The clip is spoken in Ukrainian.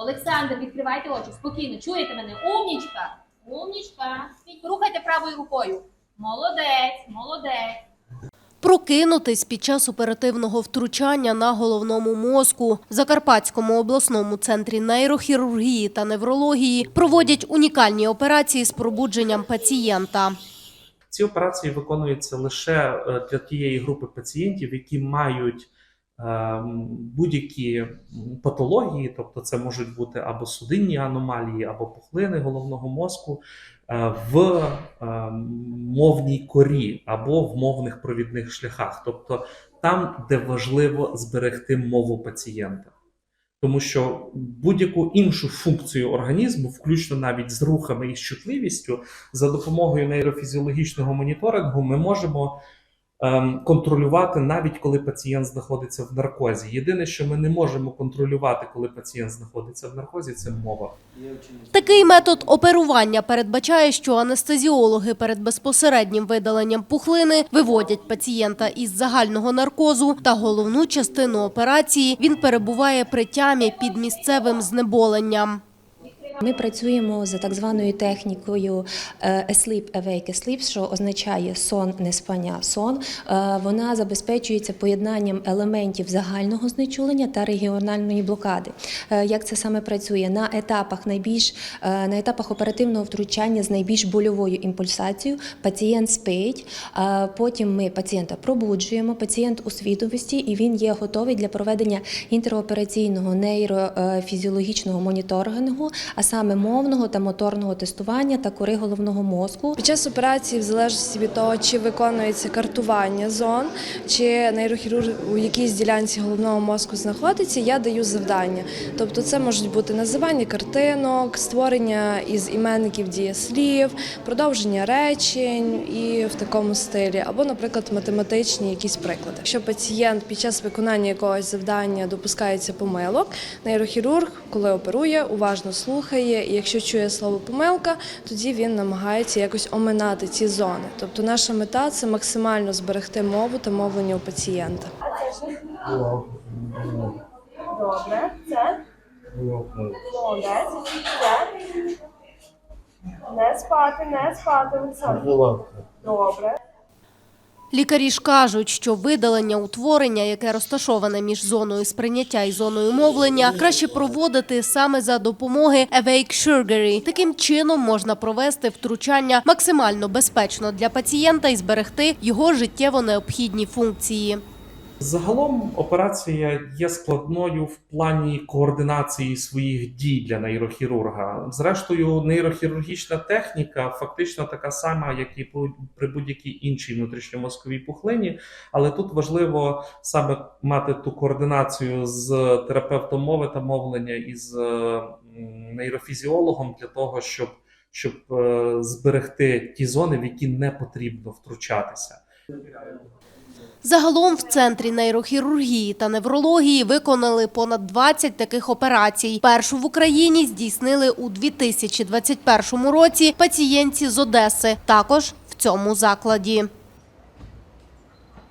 Олександр, відкривайте очі. Спокійно, чуєте мене? Умнічка. Умнічка. Рухайте правою рукою. Молодець, молодець. Прокинутись під час оперативного втручання на головному мозку в Закарпатському обласному центрі нейрохірургії та неврології проводять унікальні операції з пробудженням пацієнта. Ці операції виконуються лише е, для тієї групи пацієнтів, які мають будь-які патології, тобто це можуть бути або судинні аномалії, або пухлини головного мозку е, в ем, мовній корі або в мовних провідних шляхах, тобто там, де важливо зберегти мову пацієнта. Тому що будь-яку іншу функцію організму, включно навіть з рухами і з чутливістю, за допомогою нейрофізіологічного моніторингу ми можемо ем, контролювати навіть коли пацієнт знаходиться в наркозі. Єдине, що ми не можемо контролювати, коли пацієнт знаходиться в наркозі, це мова. Такий метод оперування передбачає, що анестезіологи перед безпосереднім видаленням пухлини виводять пацієнта із загального наркозу та головну частину операції він перебуває при тямі під місцевим знеболенням. Ми працюємо за так званою технікою е, «Asleep, Awake, Asleep», що означає сон, не спання, сон. Е, Вона забезпечується поєднанням елементів загального знечулення та регіональної блокади. Е, Як це саме працює? На етапах найбільш на етапах оперативного втручання з найбільш больовою імпульсацією пацієнт спить. Потім ми пацієнта пробуджуємо. Пацієнт у свідомості і він є готовий для проведення інтеропераційного нейрофізіологічного моніторингу, а саме мовного та моторного тестування та кори головного мозку. Під час операції, в залежності від того, чи виконується картування зон, чи нейрохірург у якійсь ділянці головного мозку знаходиться, я даю завдання. Тобто це можуть бути називання картинок, створення із іменників дієслів, продовження речень і в такому стилі, або, наприклад, математичні якісь приклади. Якщо пацієнт під час виконання якогось завдання допускається помилок, нейрохірург, коли оперує, уважно слухає, і якщо чує слово помилка, тоді він намагається якось оминати ці зони. Тобто наша мета це максимально зберегти мову та мовлення у пацієнта. Добре, це не спати, не спати, Олександр. Добре. Лікарі ж кажуть, що видалення утворення, яке розташоване між зоною сприйняття і зоною мовлення, краще проводити саме за допомоги Awake Surgery. Таким чином можна провести втручання максимально безпечно для пацієнта і зберегти його життєво необхідні функції. Загалом операція є складною в плані координації своїх дій для нейрохірурга. Зрештою, нейрохірургічна техніка фактично така сама, як і при будь-якій іншій внутрішньомозковій пухлині, але тут важливо саме мати ту координацію з терапевтом мови та мовлення і з е, нейрофізіологом для того, щоб, щоб е, зберегти ті зони, в які не потрібно втручатися. Загалом в центрі нейрохірургії та неврології виконали понад 20 таких операцій. Першу в Україні здійснили у 2021 році пацієнтці з Одеси, також в цьому закладі.